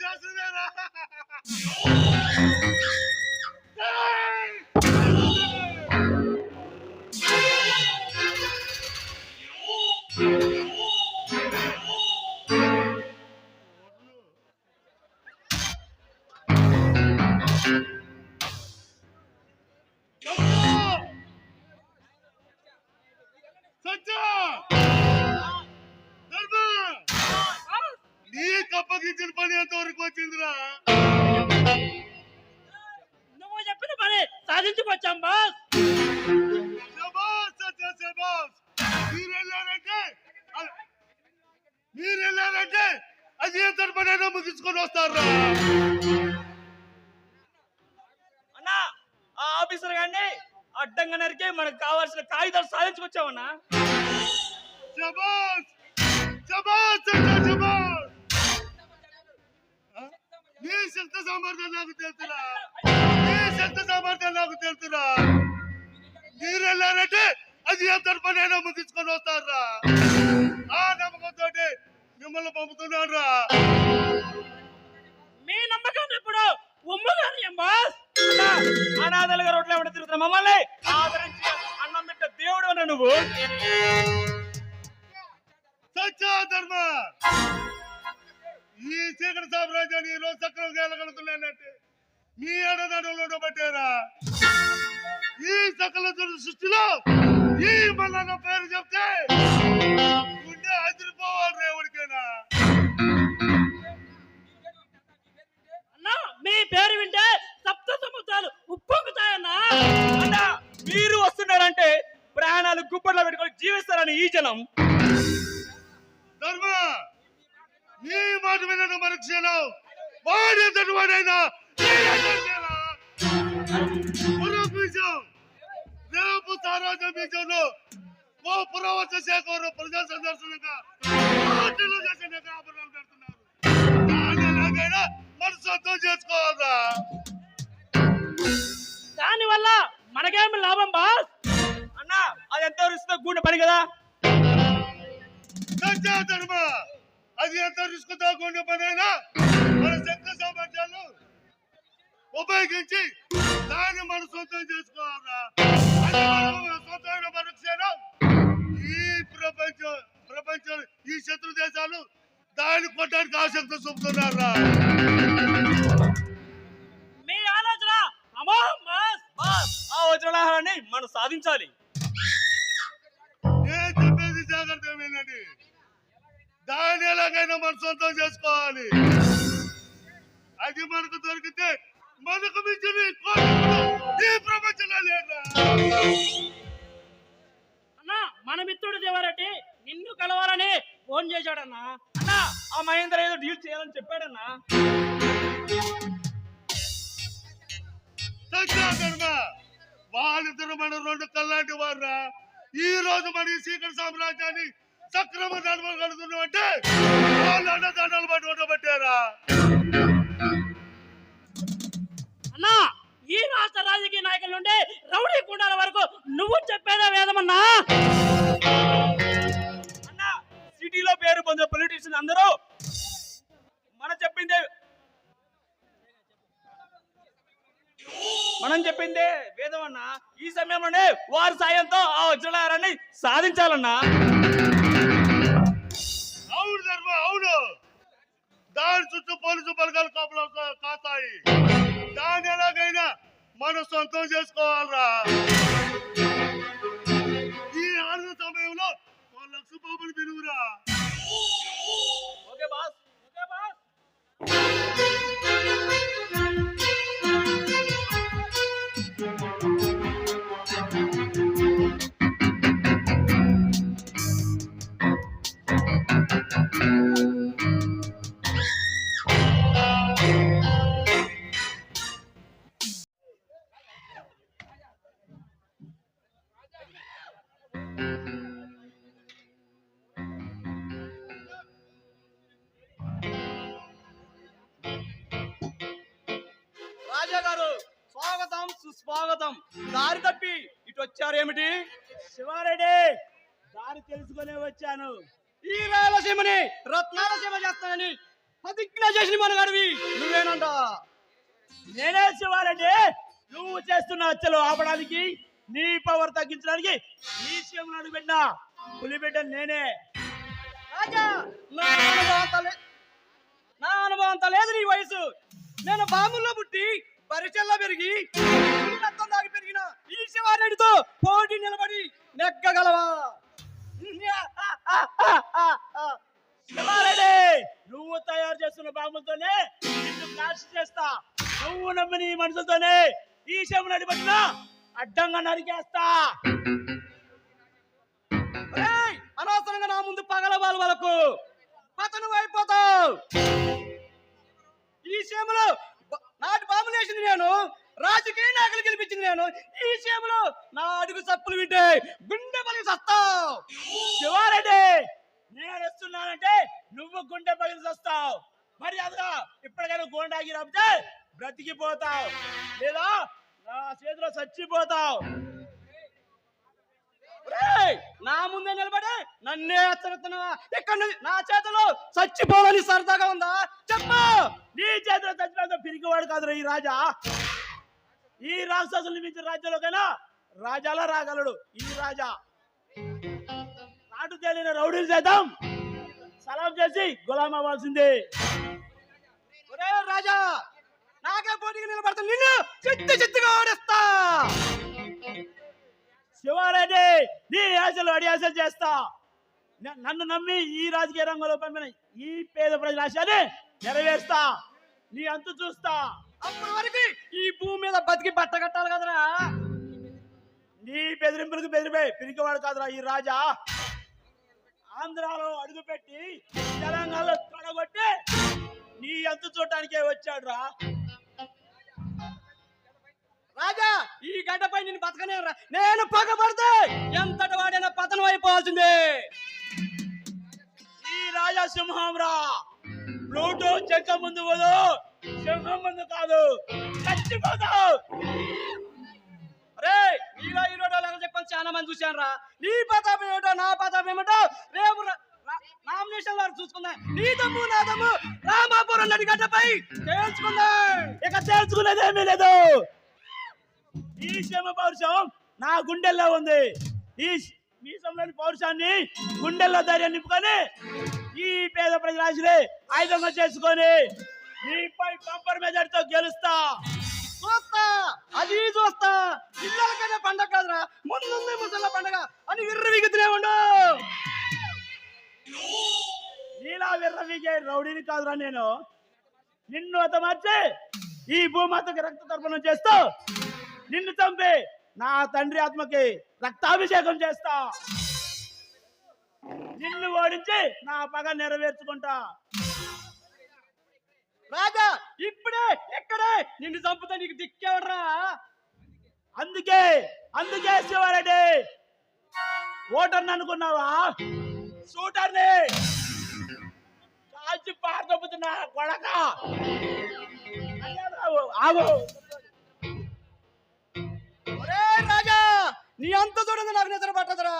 అది మరణి సాధించుకొచ్చాం బాస్. మీరు వెళ్ళారంటే అది ఎంత పనైనా ముగించుకొని వస్తారా అన్నా ఆ ఆఫీసర్ గారిని అడ్డంగా నరికే మనకు కావాల్సిన కాగితాలు సాధించుకొచ్చామన్నా? నీ శక్తి సామర్థ్యం నాకు తెలుసురా. శక్తి సామర్థ్యం నాకు తెలుసురా. మీరు వెళ్ళారంటే అది ఎంత పనైనా ముగించుకొని వస్తారా మీరు వస్తున్నారంటే ప్రాణాలు గుప్పట్లో పెట్టుకొని జీవిస్తారని ఈ జనం. ధర్మ నీ మాట వినను మరుక్షణం వాడి ఎంతటి వాడైనా రేపు బీజంలో ఓ శాఖ ప్రజా సందర్శనంగా చేసిన పెడుతున్నారు. మన చేసుకోవాలా దాని వల్ల మనకేమి లాభం బాస్? అన్నా అది ఎంత రిస్క్? కూడిన పని కదా. అది ఎంత రిస్క్ తగ్గకుండా పనైనా మన శక్తి సామర్థ్యాలు ఉపయోగించి దాన్ని మన సొంతం చేసుకోవాలా మన ఈ ప్రపంచం ప్రపంచం ఈ శత్రు దేశాలు దాన్ని కొట్టడానికి ఆసక్తి చూపుతున్నారా మీ ఆలోచన ఆ వజ్రలాహాన్ని మనం సాధించాలి. నేను చెప్పేది జాగ్రత్త వినండి. దాన్ని ఎలాగైనా మన సొంతం చేసుకోవాలి. అది మనకు దొరికితే మనకు మించిన ఈ ప్రపంచంలో లేదా అన్నా మన మిత్రుడు దేవారెడ్డి నిన్ను కలవాలని ఫోన్ చేశాడన్నా. అన్నా ఆ మహేంద్ర ఏదో డీల్ చేయాలని చెప్పాడన్నా. వాళ్ళిద్దరు మన రెండు కల్లాంటి వారురా. ఈ రోజు మన ఈ సీకర సామ్రాజ్యాన్ని సక్రమ నడవగలుగుతున్నామంటే వాళ్ళు అన్నదండలు పట్టి ఉండబట్టారా? అన్నా ఈ రాష్ట్ర రాజకీయ నాయకుల నుండి రౌడీ కుండాల వరకు నువ్వు చెప్పేదే వేదమన్నా? అన్నా సిటీలో పేరు పొందే పొలిటీషియన్ అందరూ మన చెప్పిందే మనం చెప్పిందే వేదం అన్న. ఈ సమయంలోనే వారి సాయంతో ఆ వజ్రలారాన్ని సాధించాలన్నా. అవును ధర్మ అవును. దాని చుట్టూ పోలీసు బలగాలు కాపలా కాతాయి. దాన్ని ఎలాగైనా మనం సొంతం చేసుకోవాలరా. ఈ ఆరు సమయంలో మా లక్ష బాబుని పిలువురా okay boss okay boss. Siva Reddy దారి తెలుసుకునే వచ్చాను. ఈ రాయలసీమని రత్నాలసీమ చేస్తానని ప్రతిజ్ఞ చేసిన మనగాడివి నువ్వేనంట. నేనే శివారెడ్డి నువ్వు చేస్తున్న హత్యలు ఆపడానికి నీ పవర్ తగ్గించడానికి ఈ విషయం అడుగుబెట్టిన పులిబిడ్డ నేనే. రాజా నా నా అనుభవం అంత లేదు నీ వయసు. నేను బాముల్లో పుట్టి పరిచల్లో పెరిగి ఈ దాగి పెరిగిన ఈ శివారెడ్డితో పోటీ నిలబడి నెగ్గగలవా? శివారెడ్డి నువ్వు తయారు చేస్తున్న బాంబులతోనే నిన్ను చేస్తా. నువ్వు నమ్మిన ఈ మనుషులతోనే ఈ శవం నడిపడిన అడ్డంగా నరికేస్తా. అనవసరంగా నా ముందు పగల వాళ్ళకు పతను అయిపోతావు. ఈ సీమలో నాటి బాంబులు వేసింది నేను. రాజకీయ నాయకులు గెలిపించింది నేను. ఈ విషయంలో నా అడుగు చప్పులు వింటే గుండె పలికి సస్తావు శివారెడ్డి నేను వస్తున్నానంటే నువ్వు గుండె పగిలి వస్తావు మరి అదిగా ఇప్పటికైనా గోండాగి రాపితే బ్రతికిపోతావు. లేదా నా చేతిలో చచ్చిపోతావు. నా ముందే నిలబడి నన్నే హెచ్చరిస్తున్నావా? ఇక్కడ నుంచి? నా చేతిలో చచ్చిపోవాలని సరదాగా ఉందా? చెప్పు! నీ చేతిలో చచ్చిపోతే పిరికివాడు కాదురా ఈ రాజా. ఈ రాక్షసులు మించిన రాజ్యంలోకైనా రాజాలా రాగలడు ఈ రాజా. నాటు తేలిన రౌడీలు చేద్దాం. సలాం చేసి గులాం అవ్వాల్సిందే. ఒరే రాజా నాకే పోటీకి నిలబడతా నిన్ను చిత్త చిత్తుగా ఓడిస్తా. శివారెడ్డి నీ ఆశలు అడియాసలు చేస్తా. నన్ను నమ్మి ఈ రాజకీయ రంగంలో పంపిన ఈ పేద ప్రజల ఆశని నెరవేరుస్తా. నీ అంతు చూస్తా. అప్పటి వరకు ఈ భూమి మీద బతికి బట్ట కట్టాలి కదరా. నీ బెదిరింపులకు బెదిరిపోయి పిరికివాడు కాదురా ఈ రాజా. ఆంధ్రాలో అడుగుపెట్టి తెలంగాణలో తొడగొట్టి నీ అంతు చూడటానికే వచ్చాడు రా రాజా! ఈ గడ్డపై నేను బతకనేరా నేను పగబడితే ఎంతటి వాడైనా పతనం అయిపోవాల్సిందే. ఈ రాజా సింహం రా. ప్లూటో చెక్క ముందు పోదు సింహం ముందు కాదు చచ్చిపోతావు అరే నీలో ఈ రోడ్డు ఎలా చెప్పని చాలా మంది చూశాను రా. నీ పతాపం ఏమిటో నా పతాపం ఏమిటో రేపు నామినేషన్ వారు చూసుకుందాం. నీ దమ్ము నా దమ్ము రామాపురం నడి గడ్డపై తేల్చుకుందాం. ఇక తెలుసుకునేదేమీ లేదు. ఈ క్షేమ పౌరుషం నా గుండెల్లో ఉంది. ఈ మీసంలోని పౌరుషాన్ని గుండెల్లో ధైర్యం నింపుకొని ఈ పేద ప్రజల ఆశని ఆయుధంగా చేసుకొని నీపై పంపర్ మెజార్టీతో గెలుస్తా. చూస్తా అది చూస్తా. పిల్లలకైనా పండగ కాదురా. ముందుంది ముసళ్ళ పండగ. అని విర్రవిగుతూనే ఉండు. నీలా విర్రవిగే రౌడీని కాదురా నేను. నిన్ను హతమార్చి ఈ భూమాతకి రక్త తర్పణం చేస్తూ నిన్ను చంపి నా తండ్రి ఆత్మకి రక్తాభిషేకం చేస్తా. నిన్ను ఓడించి నా పగ నెరవేర్చుకుంటా. రాజా ఇప్పుడే ఇక్కడే. నిన్ను చంపుతా నీకు దిక్కేవడరా? అందుకే అందుకే శివారెడ్డి. ఓటర్ని అనుకున్నావా? షూటర్ని కాల్చి పారదొబ్బుతున్నా కొడక. ఆగు, నీ అంత చూడండి నాకు నిద్ర పట్టదురా.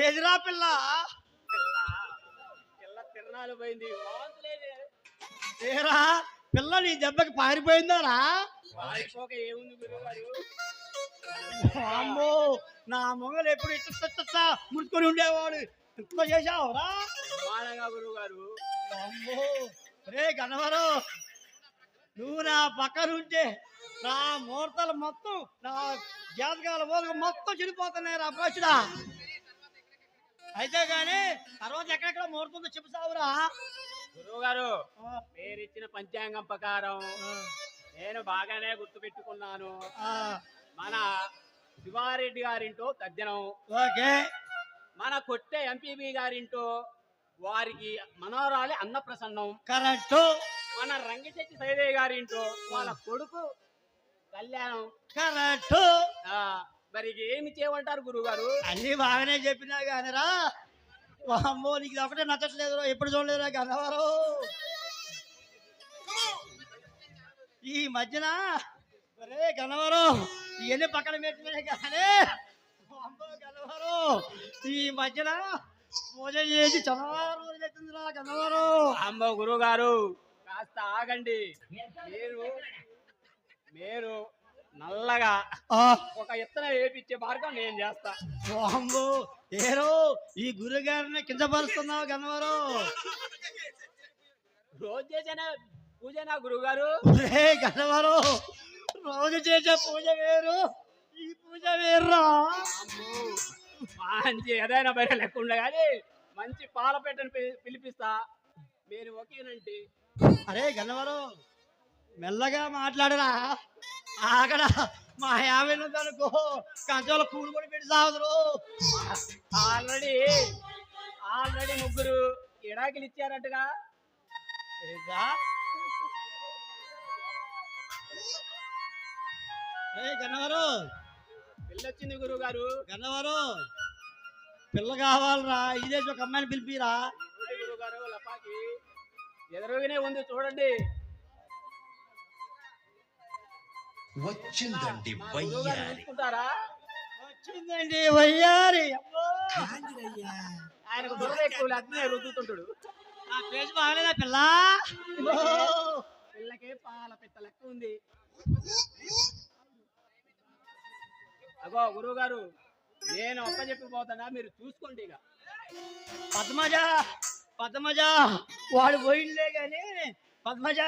ఏదిరా పిల్ల? పిల్ల. తిరణాలు పోయింది. ఏరా పిల్ల నీ దెబ్బకి పారిపోయిందారా? పారిపోక ఏముంది గురువుగారు అమ్మో నా మొగలు ఎప్పుడు ఇట్ట ముడుకొని ఉండేవాడు. ఇంత చేశావురా? బాగా గురువు గారు. అమ్మో రే గన్నవరం నువ్వు నా పక్కనుంటే నా ముహూర్తాలు మొత్తం నా జాతకాల పోలుగా మొత్తం చెడిపోతున్నాయి రా అప్రోచుడా అయితే గాని తర్వాత ఎక్కడెక్కడ ముహూర్తంతో చెప్పుతావురా గురువు గారు మీరిచ్చిన పంచాంగం ప్రకారం నేను బాగానే గుర్తు పెట్టుకున్నాను మన శివారెడ్డి గారింటో తద్దినం ఓకే. మన కొట్టే ఎంపీబీ గారింటో వారికి మనోరాలి అన్నప్రసన్నం. కరెక్ట్. మన రంగశెట్టి సైదయ్య గారింటో వాళ్ళ కొడుకు కళ్యాణం. కరెక్ట్. ఆ, మరి ఏమి చేయమంటారు గురువు గారు అన్ని బాగానే చెప్పినా కానీరా అమ్మో నీకు ఒకటే నచ్చట్లేదు ఎప్పుడు చూడలేదురా గన్నవారు. ఈ మధ్యన ఒరే గన్నవారు ఇవన్నీ పక్కన పెట్టినా కానీ. అమ్మో గన్నవారు. ఈ మధ్యన పూజ చేసి చదవారు చెప్తుందిరా గన్నవారు. అమ్మో గురువు గారు కాస్త ఆగండి. మీరు మీరు నల్లగా. ఒక ఇత్తనం వేపించే మార్గం నేను చేస్తా. అమ్మో ఏరో ఈ గురుగారిని కించపరుస్తున్నావు గన్నవారు. రోజు చేసిన పూజనా గురువు గారు ఒరే గన్నవారు రోజు చేసే పూజ వేరు ఈ పూజ వేరురా. మంచి ఏదైనా బయట లెక్క ఉండే కానీ మంచి పాల పెట్టని పిలిపిస్తా. మీరు ఒకేనంటే అరే గన్నవారు మెల్లగా మాట్లాడరా. అక్కడ మా యాభై అనుకో కంచంలో కూడు కూడా పెట్టి సాగుదురు. ఆల్రెడీ ఆల్రెడీ ముగ్గురు ఇడాకిలు ఇచ్చారట్టుగా ఏ గన్నవారు? పిల్లొచ్చింది గురువు గారు గన్నవారు పిల్ల కావాలరా ఇదే ఒక అమ్మాయిని పిలిపిరా. గురువు గారు లపాకి. ఎదురుగానే ఉంది చూడండి. వచ్చిందండి వయ్యారి. వచ్చిందండి వయ్యారి. ఆయనకు ఎక్కువ రుద్దుతుంటాడు. పేజ్ బాగలేదా పిల్ల. పిల్లకే పాల పిత్త లెక్క ఉంది. అగో గురువు గారు నేను ఒక్క చెప్పిపోతానా మీరు చూసుకోండి ఇక. పద్మజ పద్మజ వాడు పోయిండే గాని పద్మజ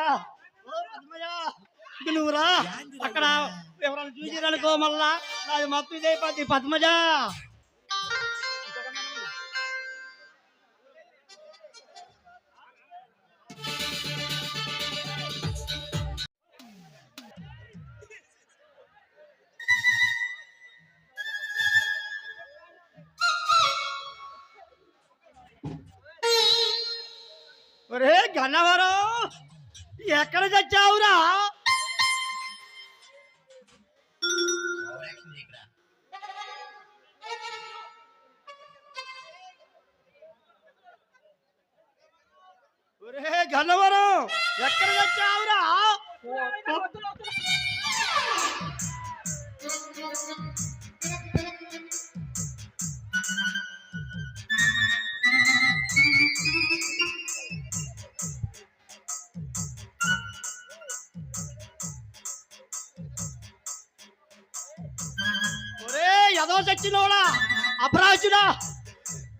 ఓ పద్మజ. ఇక నువ్వురా అక్కడ ఎవరైనా చూసిరనుకో మళ్ళా. నాది మొత్తం ఇదైపోద్ది పద్మజ. ఒరే గన్నవరం ఎక్కడ చచ్చావురా? చచ్చినోడా అపరాచుడా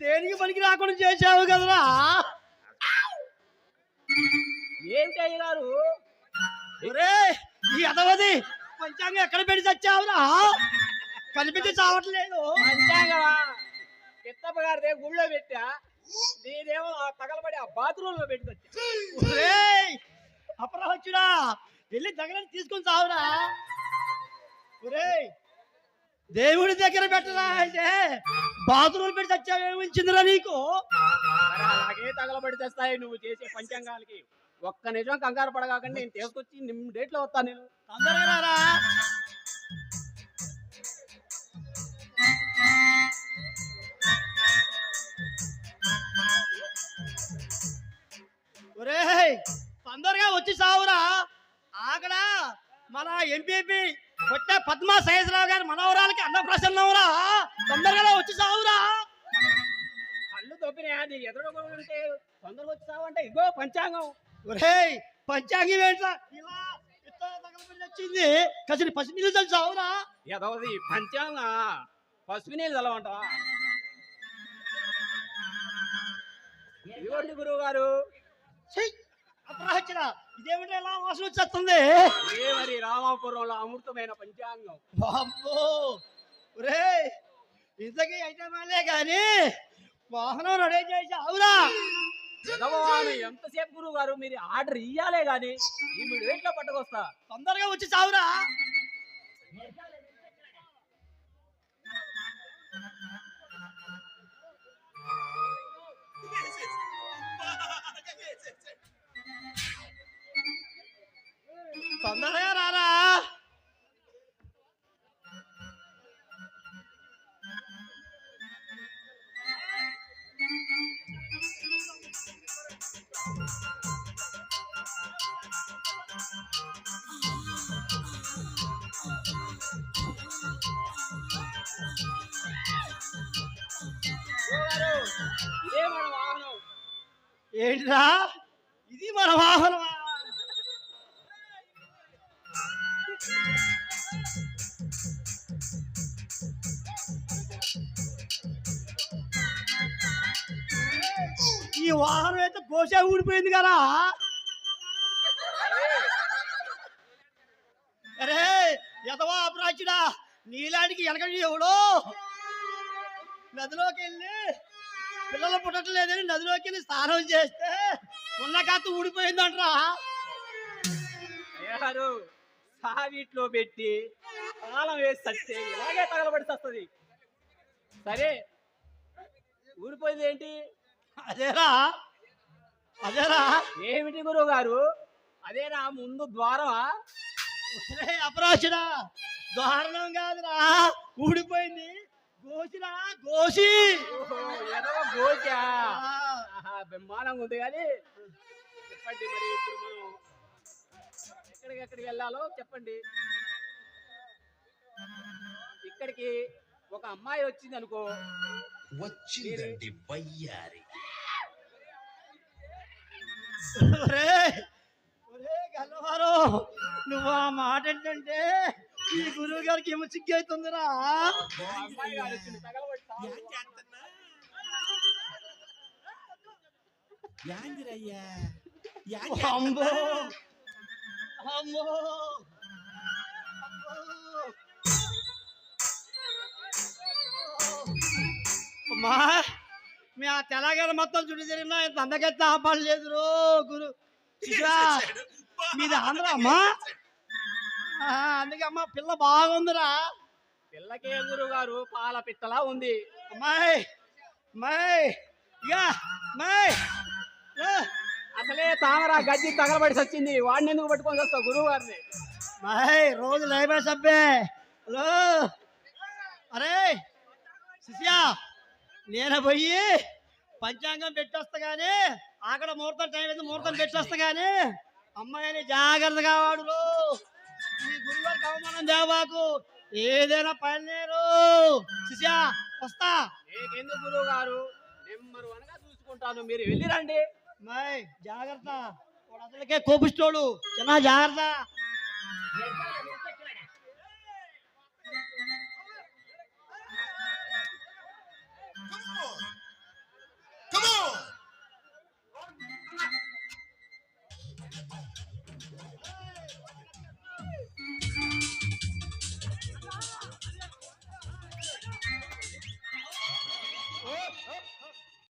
దేనికి పనికి రాకుండా చేసావు కదరా. ఏమిటి గారు ఒరే ఈ అదవది పంచాంగం ఎక్కడ పెట్టి చచ్చావురా? కనిపించి చావట్లేదు. పంచాంగమా గారిదే గుళ్ళో పెట్టా? నీదేమో ఆ తగలబడి ఆ బాత్రూమ్లో పెట్టి. ఒరే అపరాచుడా వెళ్ళి దగ్గర తీసుకొని చావురా. ఒరే దేవుడి దగ్గర పెట్టరా అంటే బాత్రూమ్ పెట్టి చచ్చావేమించిందిరా నీకు? మరి అలాగే తగలబడి తెస్తాయి నువ్వు చేసే పంచాంగాలకి. ఒక్క నిజం కంగారు పడగాకండి నేను తీసుకొచ్చి నిమ్ డేట్లో వస్తాను నేను. తొందరగా ఒరేయ్ తొందరగా వచ్చి సావురా. ఆగడా మన ఎంపీపీ కొట్టే పద్మా సహేశ్వరరావు అన్నప్రసన్నవురా తొందరగా వచ్చి సావురా. కళ్ళు తొప్పినా నీకు ఎదురు ఉంటే తొందరగా వచ్చావంటే ఇగో పంచాంగం. ఒరేయ్ పంచాంగం ఏంట్రా? ఇలా వచ్చింది కసిని పసి నీళ్ళు సావురా. ఎదవది పంచాంగ పసుపు నీళ్ళు చల్లవంటావా ఇదిగోండి గురువు గారు అప్రహచ్చరా ఇదేమిటి ఎలా వాసన వచ్చేస్తుంది? ఇదే మరి రామాపురంలో అమృతమైన పంచాంగం? అబ్బో ఒరే ఇంతకీ అయితే మాలే కానీ వాహనం రెడీ చేసి అవురా ఎంతసేపు గురువు గారు మీరు ఆర్డర్ ఇయ్యాలే గాని ఈ మీరు ఎట్లా పట్టుకొస్తా? తొందరగా వచ్చి చావురా. తొందరగా రారా. ఏంటిరా ఇది మన వాహనం వాహనం అయితే గోసా ఊడిపోయింది కదా. అరే ఎదవా అపరాచిడా నీలాంటికి వెనక ఎవడో? నదిలోకి వెళ్ళి పిల్లలు పుట్టట్లేదని నదిలోకి వెళ్ళి స్నానం చేస్తే ఉన్న కాత ఊడిపోయిందంట్రా. అయ్యారు సావిట్లో పెట్టి తాళం వేసి చస్తే ఇలాగే తగలబడి వస్తుంది. సరే ఊడిపోయింది ఏంటి? అదేరా? అదేరా? ఏమిటి గురువు గారు అదేనా ముందు ద్వారమా? ఒరే అపరాచుడా దారుణం కాదురా. ఊడిపోయింది. గోసిరా గోసి. బ్రహ్మాండంగా ఉంది కానీ చెప్పండి మరి ఇప్పుడు మనం ఎక్కడికి ఎక్కడికి వెళ్ళాలో చెప్పండి. ఇక్కడికి ఒక అమ్మాయి వచ్చింది అనుకో వచ్చిందండి వయ్యారి. ఒరే ఒరే గల్లవారు నువ్వు ఆ మాట ఏంటంటే ఈ గురువు గారికి ఏమో సిగ్గు అవుతుందిరా అమ్మా మీ ఆ తెలంగాణ మొత్తం చుట్టూ తిరిగినా ఇంత అందగైతే ఆపాలి లేదు రో గురు. మీది ఆంధ్ర అమ్మా? అందుకే అమ్మా పిల్ల బాగుందిరా. పిల్లకే గురువు గారు పాల పిట్టలా ఉంది. అమ్మాయి అమ్మాయి ఇక అమ్మాయి. అసలే తామర గజ్జి తగలబడి వచ్చింది వాడిని ఎందుకు పట్టుకొని వస్తావు గురువు గారిని మాయ్ రోజు లైవ్ సబ్బే. హలో. అరే శిష్య నేను పోయి పంచాంగం పెట్టొస్తా గానీ అక్కడ ముహూర్తం టైం అయితే ముహూర్తం పెట్టొస్తా గానీ అమ్మాయిని జాగ్రత్తగా వాడు ఈ గురువారికి అవమానం దేవాకు ఏదైనా పనిలేరు శిష్య వస్తా. నీకెందుకు గురువు గారు? నెంబర్ వన్గా చూసుకుంటాను. మీరు వెళ్ళిరండి మాయ్ జాగ్రత్త. వాడు అసలుకే కోపిస్తోడు చిన్న జాగ్రత్త. Lord